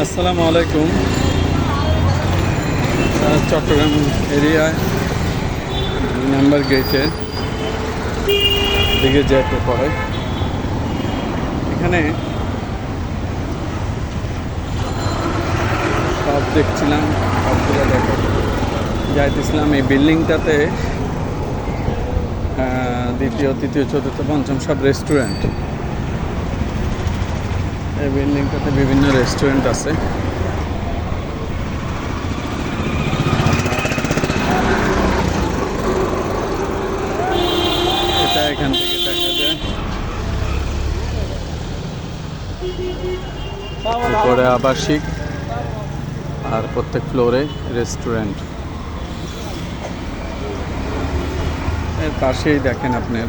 আসসালামু আলাইকুম। চট্টগ্রাম এরিয়ায় নাম্বার গেটের দিকে যেতে পড়ে এখানে সব দেখছিলাম, সবগুলো দেখে। যাইতেছিলাম এই বিল্ডিংটাতে। দ্বিতীয়, তৃতীয়, চতুর্থ, পঞ্চম সব রেস্টুরেন্ট এই বিল্ডিংটাতে বিভিন্ন রেস্টুরেন্ট আছে। এটা আবাসিক আর প্রত্যেক ফ্লোরে রেস্টুরেন্ট। এর পাশেই দেখেন আপনার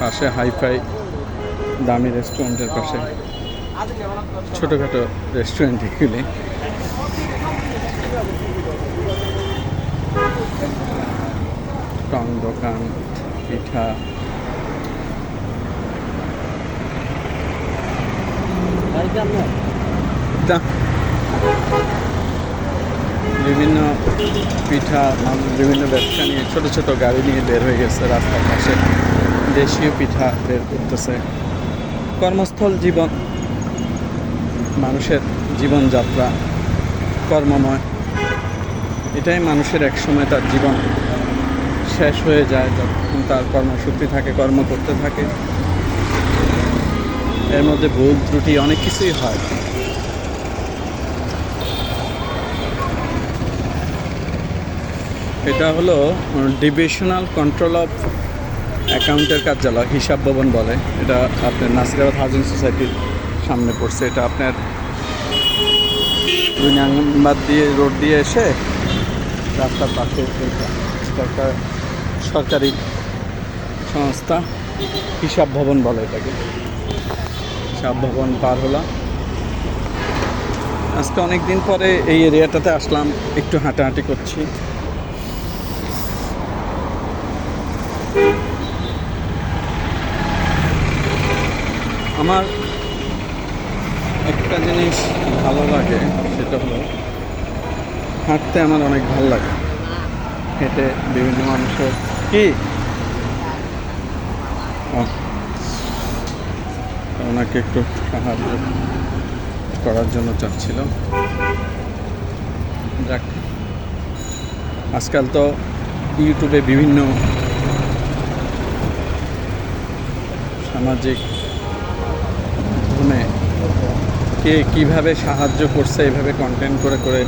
পাশে হাইফাই দামি রেস্টুরেন্টের পাশে। ছোটোখাটো রেস্টুরেন্ট এগুলি। টং দোকান, পিঠা। বিভিন্ন পিঠা বিভিন্ন ব্যবসা নিয়ে ছোট ছোট গাড়ি নিয়ে বের হয়ে গেছে রাস্তার পাশে। দেশীয় পিঠা বের করতেছে। কর্মস্থল জীবন। মানুষের জীবনযাত্রা, কর্মময়। এটাই মানুষের এক সময় তার জীবন। শেষ হয়ে যায় যখন তার কর্মসূচি থাকে, কর্ম করতে থাকে। এর মধ্যে ভুল, ত্রুটি অনেক কিছুই হয়। এটা হলো ডিভিশনাল কন্ট্রোল অফ অ্যাকাউন্টের কার্যালয়, হিসাব ভবন বলে। এটা আপনার নাসিরাবাদ হাউজিং সোসাইটির সামনে পড়ছে। এটা আপনার দুই নাম্বার দিয়ে, রোড দিয়ে এসে রাস্তার পাশে একটা সরকারি সংস্থা, হিসাব ভবন বলে এটাকে। হিসাব ভবন পার হলাম। আজকে অনেক দিন পরে এই এরিয়াটাতে আসলাম, একটু হাঁটাহাঁটি করছি। আমার জিনিস ভালো লাগে সেটা হলো হাঁটতে আমার অনেক ভালো লাগে। হেঁটে বিভিন্ন মানুষের কি? ওনাকে একটু সাহায্য করার জন্য চাচ্ছিল যাক, আজকাল তো ইউটিউবে বিভিন্ন সামাজিক কে কীভাবে সাহায্য করছে, এভাবে কন্টেন্ট করে করে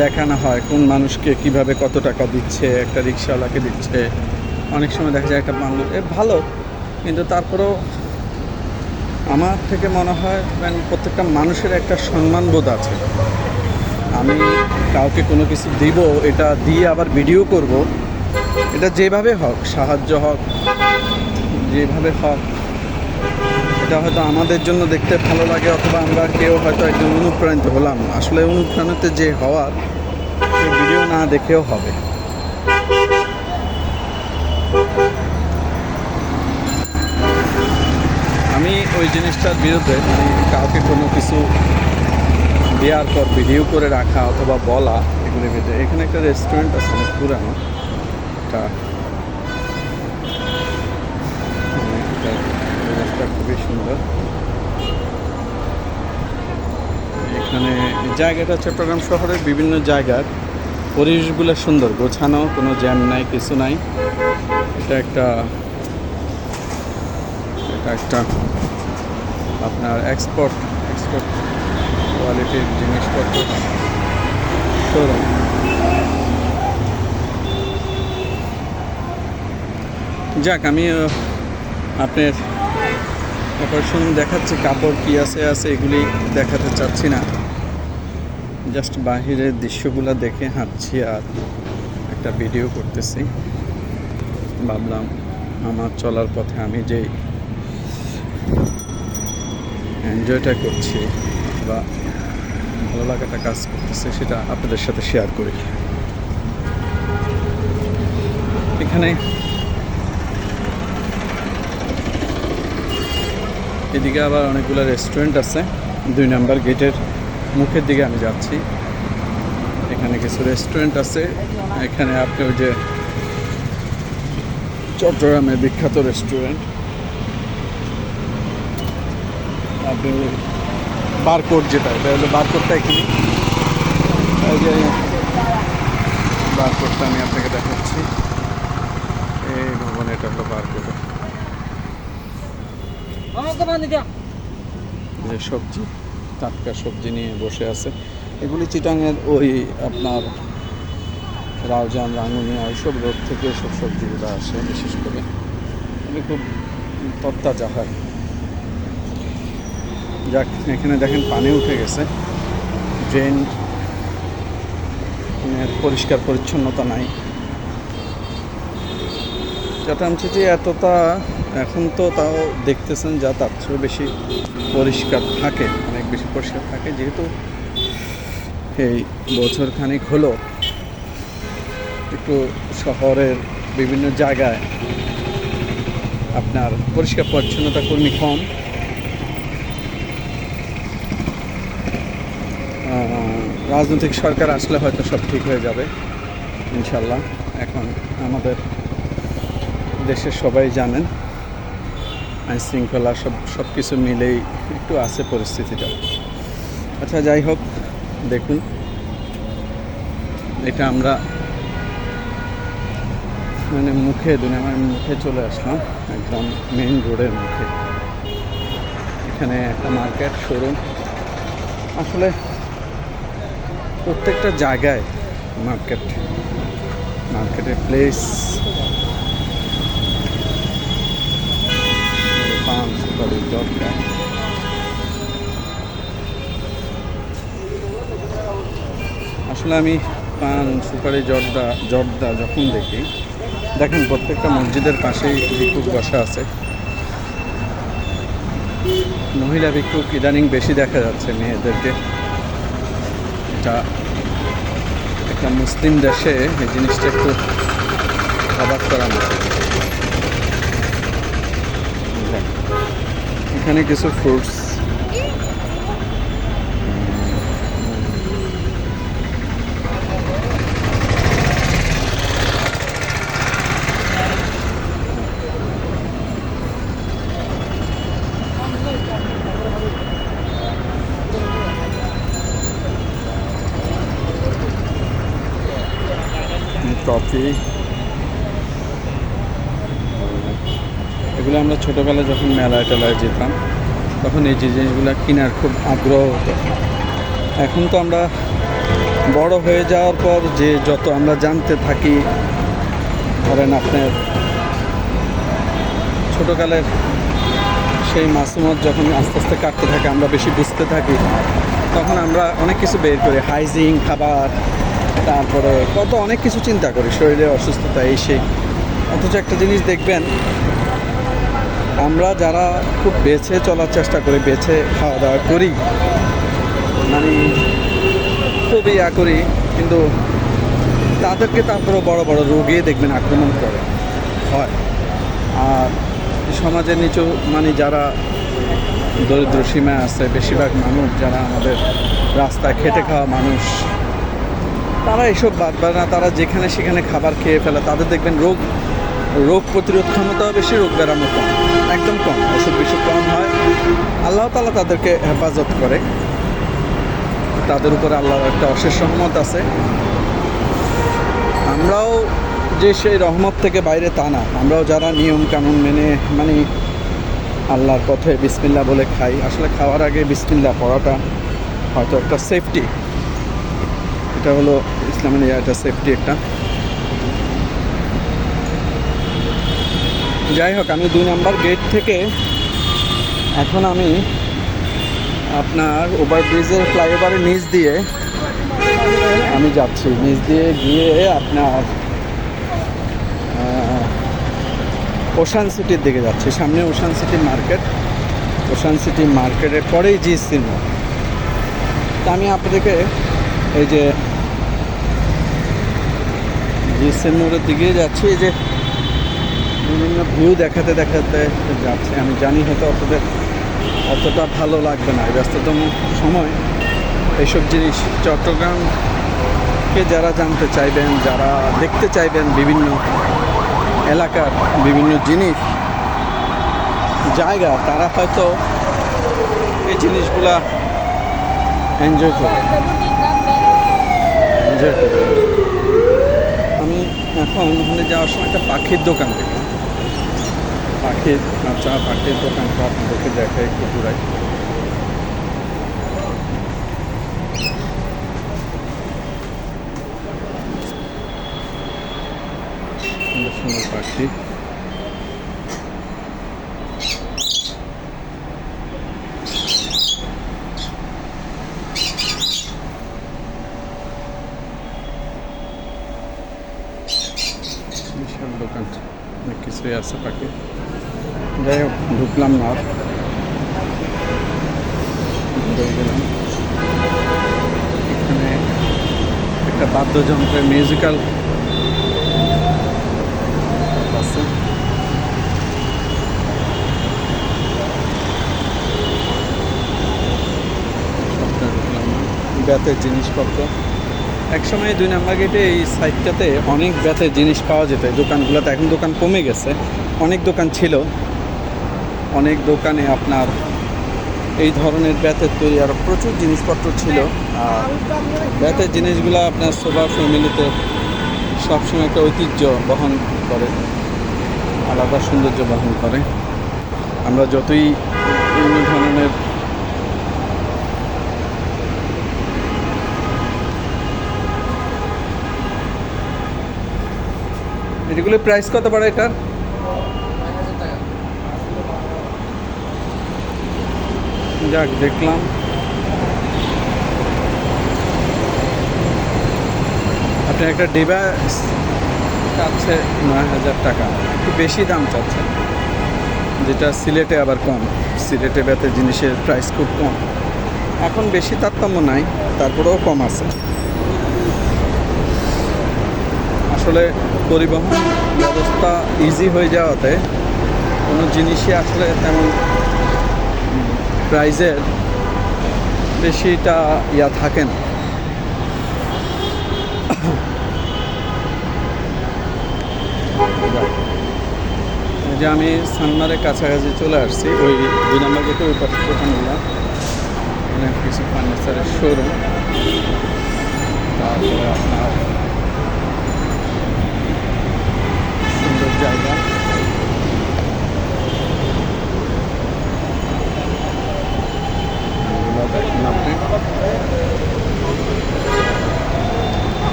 দেখানো হয়, কোন মানুষকে কীভাবে কত টাকা দিচ্ছে, একটা রিক্সাওয়ালাকে দিচ্ছে। অনেক সময় দেখা যায় একটা মানুষ, এ ভালো, কিন্তু তারপরেও আমার থেকে মনে হয় মানে প্রত্যেকটা মানুষের একটা সম্মানবোধ আছে। আমি কাউকে কোনো কিছু দিব, এটা দিয়ে আবার ভিডিও করব, এটা যেভাবে হোক, সাহায্য হোক, যেভাবে হোক এটা হয়তো আমাদের জন্য দেখতে ভালো লাগে অথবা আমরা কেউ হয়তো একজন অনুপ্রাণিত হলাম। আসলে অনুপ্রাণিত যে হওয়ার ভিডিও না দেখেও হবে। আমি ওই জিনিসটার বিরুদ্ধে মানে কাউকে কোনো কিছু দেওয়ার পর ভিডিও করে রাখা অথবা বলা এগুলির ভিতরে এখানে একটা রেস্টুরেন্ট আছে অনেক পুরানো। এটা খুবই সুন্দর। এখানে জায়গাটা চট্টগ্রাম শহরের বিভিন্ন জায়গার পরিবেশগুলো সুন্দর, গোছানো, কোনো জ্যাম নাই, কিছু নাই। এটা একটা এটা একটা আপনার এক্সপোর্ট এক্সপোর্ট কোয়ালিটির জিনিসপত্র শোরুম যাক, আমি আপনার অপারেশন দেখাচ্ছি, কাপড় কি আছে আছে এগুলি দেখাতে চাচ্ছি না। জাস্ট বাহিরের দৃশ্যগুলো দেখে হাঁটছি আর একটা ভিডিও করতেছি। ভাবলাম আমার চলার পথে আমি যেই এনজয়টা করছি বা ভালো লাগাটা কাজ করতেছে সেটা আপনাদের সাথে শেয়ার করি। এখানে এদিকে আবার অনেকগুলো রেস্টুরেন্ট আছে। দুই নাম্বার গেটের মুখের দিকে আমি যাচ্ছি। এখানে কিছু রেস্টুরেন্ট আছে। এখানে আপনি ওই যে চট্টগ্রামের বিখ্যাত রেস্টুরেন্ট আপনি বারকোড যেটা, এটা হলো বারকোডটা এখানে। যে বারকোডটা আমি আপনাকে দেখাচ্ছি। এই ভবন এটা হলো বারকোড যে সবজি, টাটকা সবজি নিয়ে বসে আছে। এগুলি চিটাঙের ওই আপনার রাউজান রাঙ্গুনিয়া ওইসব রোড থেকে সব সবজিগুলো আসে, বিশেষ করে। এগুলি খুব তরতাজা হয়। যাক, এখানে দেখেন পানি উঠে গেছে। ড্রেন পরিষ্কার পরিচ্ছন্নতা নাই। চট্টগ্রাম এতটা এখন তো তাও দেখতেছেন যা তার চেয়েও বেশি পরিষ্কার থাকে, অনেক বেশি পরিষ্কার থাকে। যেহেতু এই বছর খানিক হলো, একটু শহরের বিভিন্ন জায়গায় আপনার পরিষ্কার পরিচ্ছন্নতা কর্মী কম। রাজনৈতিক সরকার আসলে হয়তো সব ঠিক হয়ে যাবে, ইনশাল্লাহ। এখন আমাদের দেশের সবাই জানেন। আইন শৃঙ্খলা সব সব কিছু মিলেই একটু আছে পরিস্থিতিটা। আচ্ছা যাই হোক, দেখুন। এটা আমরা মানে মুখে দুনিয়া মানে মুখে চলে আসলাম, একদম মেইন রোডের মুখে। এখানে একটা মার্কেট শোরুম আসলে প্রত্যেকটা জায়গায় মার্কেট মার্কেটের প্লেস পান সুপারি জর্দা আসলে আমি পান, সুপারি, জর্দা জর্দা যখন দেখি, দেখেন প্রত্যেকটা মসজিদের পাশেই ভিক্ষুক বসা আছে। মহিলা ভিক্ষুক ইদানিং বেশি দেখা যাচ্ছে মেয়েদেরকে। এটা একটা মুসলিম দেশে এই জিনিসটা একটু অবাক করার মতো। এখানে কিছু ফ্রুটস কফি এগুলো আমরা ছোটোবেলায় যখন মেলায় টেলায় যেতাম, তখন এই যে জিনিসগুলো কেনার খুব আগ্রহ হতো। এখন তো আমরা বড় হয়ে যাওয়ার পর যে যত আমরা জানতে থাকি, ধরেন আপনার ছোটোকালের সেই মাসুমত যখন আস্তে আস্তে কাটতে থাকে, আমরা বেশি বুঝতে থাকি, তখন আমরা অনেক কিছু বের করি। হাইজিন, খাবার, তারপরে কত অনেক কিছু চিন্তা করি, শরীরে অসুস্থতা, এই সেই। অথচ একটা জিনিস দেখবেন আমরা যারা খুব বেছে চলার চেষ্টা করি, বেছে খাওয়া দাওয়া করি মানে খুব ইয়া করি, কিন্তু তাদেরকে তারপরে বড় বড় রোগে দেখবেন, আক্রমণ করে। হয়। আর সমাজের নিচু মানে যারা দরিদ্র সীমায় আছে, বেশিরভাগ মানুষ যারা আমাদের রাস্তায় খেটে খাওয়া মানুষ, তারা এসব বাদ না। তারা যেখানে সেখানে খাবার খেয়ে ফেলে। তাদের দেখবেন রোগ রোগ প্রতিরোধ ক্ষমতাও বেশি, রোগ বেড়ানো কম, একদম কম অসুখ বিসুখ কম হয়। আল্লাহ তালা তাদেরকে হেফাজত করে। তাদের উপরে আল্লাহর একটা অশেষ রহমত আছে। আমরাও যে সেই রহমত থেকে বাইরে তা না, আমরাও যারা নিয়ম কানুন মেনে মানে আল্লাহর পথে বিসমিল্লা বলে খাই, আসলে খাওয়ার আগে বিসমিল্লা পড়াটা হয়তো একটা সেফটি এটা হলো ইসলামের একটা সেফটি একটা। যাই হোক, আমি দুই নাম্বার গেট থেকে এখন আমি আপনার ওভারব্রিজের ফ্লাইওভারের নিচ দিয়ে আমি যাচ্ছি। নিচ দিয়ে গিয়ে আপনার ওশান সিটির দিকে যাচ্ছি। সামনে ocean city market ocean city মার্কেটের পরেই জি সিনেমা তা আমি আপনাদেরকে এই যে জি সিনেমার দিকে যাচ্ছি। এই যে বিভিন্ন ভিউ দেখাতে দেখাতে যাচ্ছে। আমি জানি হয়তো অতদের অতটা ভালো লাগবে না। ব্যস্ততম সময় এইসব জিনিস চট্টগ্রামকে যারা জানতে চাইবেন, যারা দেখতে চাইবেন বিভিন্ন এলাকার বিভিন্ন জিনিস, জায়গা, তারা হয়তো এই জিনিসগুলা এনজয় করবে। এনজয় আমি এখন ওখানে যাওয়ার সময় একটা পাখির দোকান দেখলাম। পাখির আচ্ছা পাখির দোকানটা আপনাদেরকে দেখাই একটু ঘুরাই সুন্দর সুন্দর পাখি বিশাল দোকান অনেক কিছুই আছে পাখি যাই ঢুকলাম না। এখানে একটা বাদ্যযন্ত্রের মিউজিক্যাল না। বেতের জিনিসপত্র। একসময় দুই নাম্বার গেটে এই সাইডটাতে অনেক বেতের জিনিস পাওয়া যেত। দোকানগুলোতে এখন দোকান কমে গেছে। অনেক দোকান ছিল। অনেক দোকানে আপনার এই ধরনের বেতের তৈরি আরও প্রচুর জিনিসপত্র ছিল। আর বেতের জিনিসগুলো আপনার সোভা ফ্যামিলিতে সবসময় একটা ঐতিহ্য বহন করে, আলাদা সৌন্দর্য বহন করে। আমরা যতই বিভিন্ন ধরনের এগুলো প্রাইস কত পড়ে এটার? যাক, দেখলাম। আপনি একটা ডিবা চাচ্ছে নয় হাজার টাকা। একটু বেশি দাম চাচ্ছে যেটা সিলেটে আবার কম। সিলেটে বেতের জিনিসের প্রাইস খুব কম। এখন বেশি তারতম্য নাই, তারপরেও কম আছে। আসলে পরিবহন ব্যবস্থা ইজি হয়ে যাওয়াতে কোনো জিনিসই আসলে তেমন প্রাইজের বেশিটা ইয়া থাকে না। যে আমি সানমারের কাছাকাছি চলে আসছি, ওই দুই নম্বর গেটে ওই পাশে দোকানগুলো অনেক কিছু ফার্নিচারের শোরুম তারপরে আপনার সুন্দর জায়গা।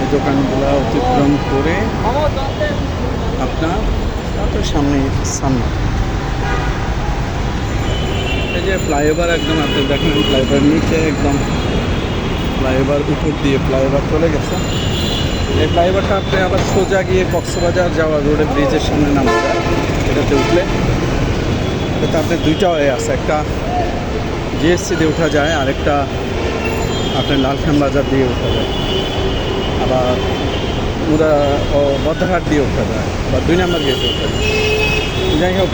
এই দোকানগুলো অতিক্রম করে আপনার তারপর সামনে সামনে। এই যে ফ্লাইওভার একদম আপনি দেখেন, ফ্লাইওভার নিচে একদম ফ্লাইওভার উপর দিয়ে ফ্লাইওভার চলে গেছে। এই ফ্লাইওভারটা আপনি আবার সোজা গিয়ে কক্সবাজার যাওয়া রোডে ব্রিজের সামনে নামা যায় এটাতে উঠলে এটাতে আপনার দুইটা ওয়ে আছে, একটা জিএসসি দিয়ে ওঠা যায়, আরেকটা আপনার লালখান বাজার দিয়ে ওঠা যায়। আবার মুরা ও বদ্রহাট দিয়ে ওঠা যায়, বা দুই নম্বর গেটে ওঠা যায়। যাই হোক,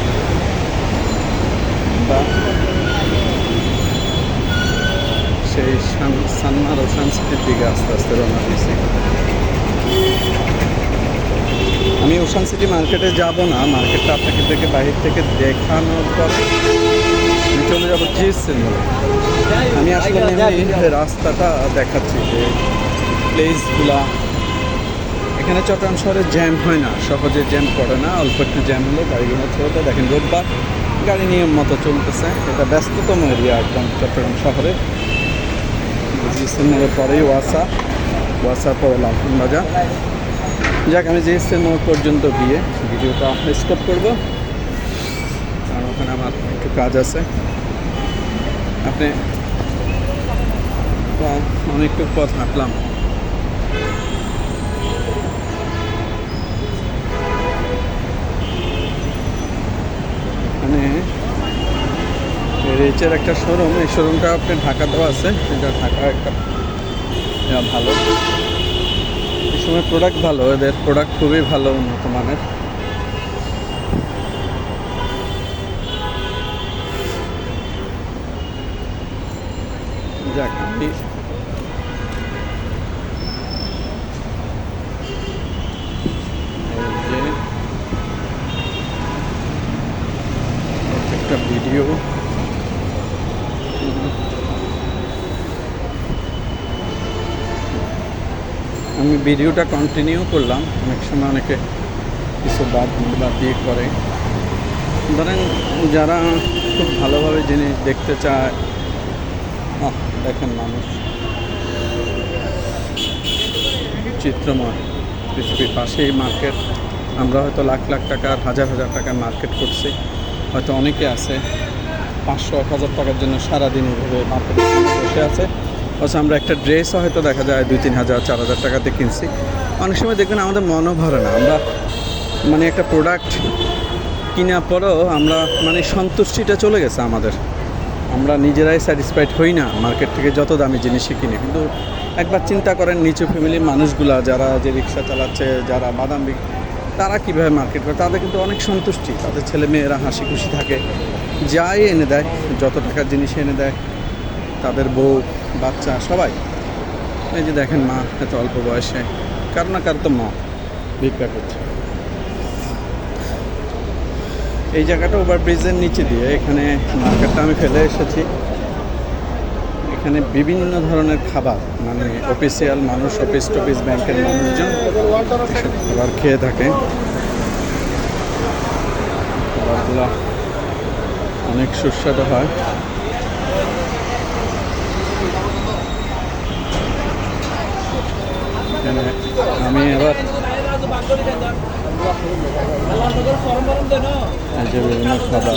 বা সেই সান- সানমার ও সানসিটির দিকে আস্তে আস্তে রওনা দিয়েছি। আমি ওশান সিটি মার্কেটে যাব না, মার্কেটটা আপনাকে থেকে বাহির থেকে দেখানোর পর চলে যাব জিএসের মধ্যে আমি আসলে রাস্তাটা দেখাচ্ছি যে প্লেসগুলা এখানে চট্টগ্রাম শহরে জ্যাম হয় না সহজে জ্যাম পড়ে না অল্প একটু জ্যাম হলো গাড়িগুলো চলতে দেখেন রোববার গাড়ি নিয়ম মতো চলতেছে এটা ব্যস্ততম এরিয়া একদম চট্টগ্রাম শহরে। জিএসের মোড়ের পরেই ওয়াসা ওয়াসার পরে লালপুর বাজার যাক আমি মোড় পর্যন্ত গিয়ে ভিডিওটা স্টপ করব। কারণ ওখানে আমার একটু কাজ আছে। আপনি প্রায় অনেকটু পথ হাঁটলাম। রিচের একটা শোরুম, এই শোরুমটা আপনি ঢাকা দেওয়া আছে, এটা ঢাকা একটা ভালো। এই সময় প্রোডাক্ট ভালো, এদের প্রোডাক্ট খুবই ভালো, উন্নত মানের। একটা ভিডিও আমি ভিডিওটা কন্টিনিউ করলাম। অনেক সময় অনেকে কিছু বাদ বাদ দিয়ে করে। ধরেন যারা খুব ভালোভাবে জিনিস দেখতে চায় দেখেন মানুষ। চিত্রময়। পৃথিবীর পাশেই মার্কেট আমরা হয়তো লাখ লাখ টাকার হাজার হাজার টাকার মার্কেট করছি। হয়তো অনেকে আছে, পাঁচশো, এক হাজার টাকার জন্য সারাদিন এভাবে মার্কেটে বসে আছে। অথচ আমরা একটা ড্রেসও হয়তো দেখা যায় দুই, তিন হাজার, চার হাজার টাকাতে কিনছি। অনেক সময় দেখবেন আমাদের মনও ভরে না। আমরা মানে একটা প্রোডাক্ট কেনার পরেও আমরা মানে সন্তুষ্টিটা চলে গেছে আমাদের। আমরা নিজেরাই স্যাটিসফাইড হই না মার্কেট থেকে যত দামি জিনিসই কিনি। কিন্তু একবার চিন্তা করেন, নিচু ফ্যামিলির মানুষগুলা যারা যে রিক্সা চালাচ্ছে, যারা বাদাম তারা কীভাবে মার্কেট করে? তাদের কিন্তু অনেক সন্তুষ্টি। তাদের ছেলে মেয়েরা হাসি খুশি থাকে। যাই এনে দেয়, যত টাকার জিনিস এনে দেয়, তাদের বউ, বাচ্চা, সবাই। এই যে দেখেন মা, এত অল্প বয়সে। কারও না কারও তো মা। ভিক্ষা করছে। এই জায়গাটা ওভারব্রিজের নিচে দিয়ে, এখানে মার্কেটটা আমি ফেলে এসেছি। এখানে বিভিন্ন ধরনের খাবার মানে অফিসিয়াল মানুষ অফিস টফিস, ব্যাংকের মানুষজন খাবার খেয়ে থাকে। খাবারগুলো অনেক সুস্বাদু হয়। আমি এবার যে বিভিন্ন খাবার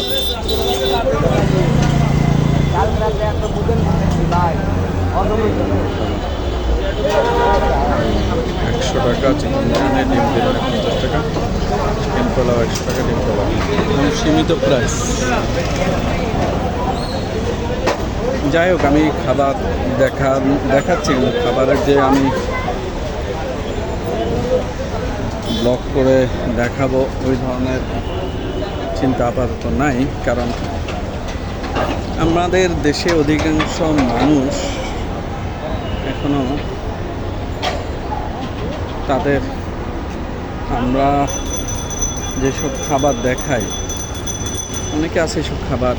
একশো টাকা চিকেন বিরিয়ানি ডিম বিরিয়ানি পঞ্চাশ টাকা চিকেন পোলাও একশো টাকা ডিম পোলাও। এবং সীমিত প্রাইস যাই হোক আমি খাবার দেখা দেখাচ্ছি খাবারের যে আমি ব্লগ করে দেখাবো ওই ধরনের চিন্তা আপাতত নাই, কারণ আমাদের দেশে অধিকাংশ মানুষ এখনও তাদের আমরা যেসব খাবার দেখাই, অনেকে আছে এসব খাবার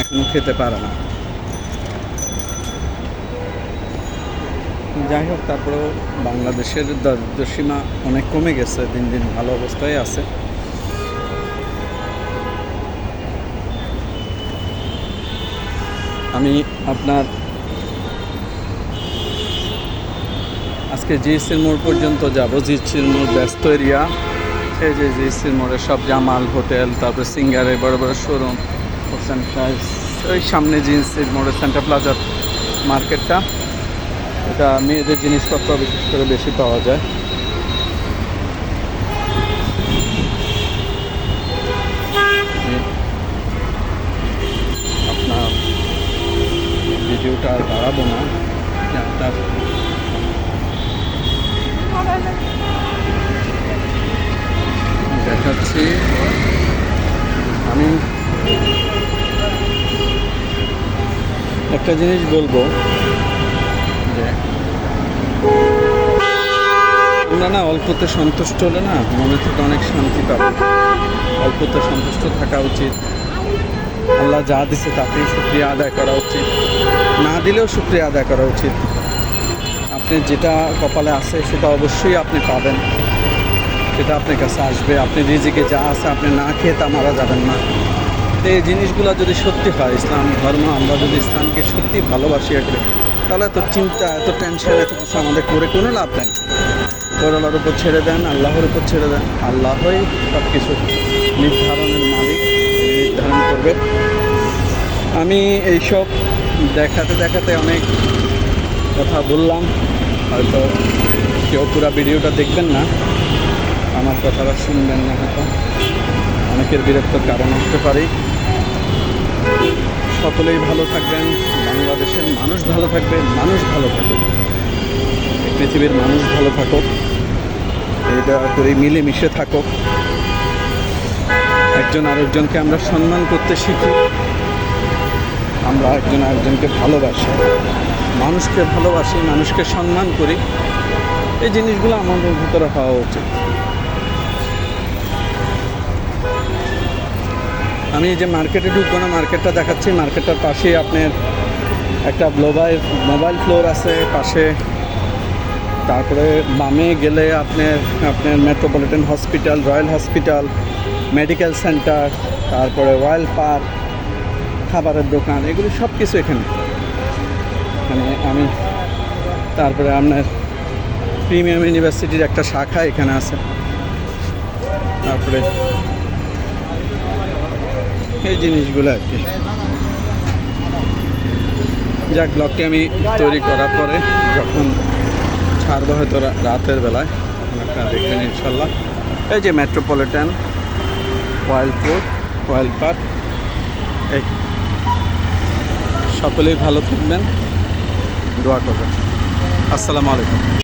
এখনও খেতে পারে না। যাই হোক, তারপরেও বাংলাদেশের দারিদ্র সীমা অনেক কমে গেছে, দিন দিন ভালো অবস্থায় আছে। আমি আপনার আজকে জিএসির মোড় পর্যন্ত যাব। জিএসির মোড় ব্যস্ত এরিয়া। এই যে জিএসির মোড়ে সব জামাল, হোটেল, তারপরে সিঙ্গারে বড় বড় শোরুম ওই সামনে জিএসির মোড়ে সেন্টার প্লাজার মার্কেটটা। এটা মেয়েদের জিনিসপত্র বিশেষ করে বেশি পাওয়া যায়। আপনার ভিডিওটা আর বাড়াবো না আপনার দেখাচ্ছি। আমি একটা জিনিস বলব যে আমরা না, অল্পতে সন্তুষ্ট হলে না, মনে থেকে অনেক শান্তি পাবো। অল্পতে সন্তুষ্ট থাকা উচিত। আল্লাহ যা দিছে তাতেই শুক্রিয়া আদায় করা উচিত। না দিলেও শুক্রিয়া আদায় করা উচিত। আপনি যেটা কপালে আছে, সেটা অবশ্যই আপনি পাবেন। সেটা আপনার কাছে আসবে। আপনি রিজিকে যা আছে আপনি না খেয়ে তা মারা যাবেন না। তো এই জিনিসগুলো যদি সত্যি হয়, ইসলাম, ধর্ম, আমরা যদি ইসলামকে সত্যি ভালোবাসি একটু তাহলে এত চিন্তা, এত টেনশন এত কিছু আমাদের করে কোনো লাভ নেই। করলার উপর ছেড়ে দেন, আল্লাহর উপর ছেড়ে দেন। আল্লাহই সব কিছু নির্ধারণের মালিক নির্ধারণ করবে আমি এইসব দেখাতে দেখাতে অনেক কথা বললাম, হয়তো কেউ পুরো ভিডিওটা দেখবেন না, আমার কথাটা শুনবেন না হয়তো। অনেকের বিরক্তর কারণ হতে পারি। সকলেই ভালো থাকবেন, বাংলাদেশের মানুষ ভালো থাকবে, মানুষ ভালো থাকবে পৃথিবীর মানুষ ভালো থাকুক। এটা করে মিলেমিশে থাকুক একজন আরেকজনকে আমরা সম্মান করতে শিখি। আমরা একজন আরেকজনকে ভালোবাসি। মানুষকে ভালোবাসি, মানুষকে সম্মান করি। এই জিনিসগুলো আমাদের ভিতরে হওয়া উচিত। আমি যে মার্কেটে ঢুকবো না, মার্কেটটা দেখাচ্ছি। মার্কেটটার পাশেই আপনার একটা মোবাইল মোবাইল ফ্লোর আছে। পাশে তারপরে বামে গেলে আপনার আপনার metropolitan hospital royal hospital medical centre তারপরে রয়্যাল পার্ক খাবারের দোকান, এগুলি সব কিছু এখানে মানে আমি, তারপরে আপনার প্রিমিয়াম ইউনিভার্সিটির একটা শাখা এখানে আছে। তারপরে এই জিনিসগুলো আর কি। যাক ব্লগটি আমি তৈরি করার পরে যখন ছাড়বো হয়তো রাতের বেলায়। আপনারা দেখবেন ইনশাল্লাহ। এই যে metropolitan wild food wild park এই, সকলেই ভালো থাকবেন। দোয়া করবেন। আসসালামু আলাইকুম।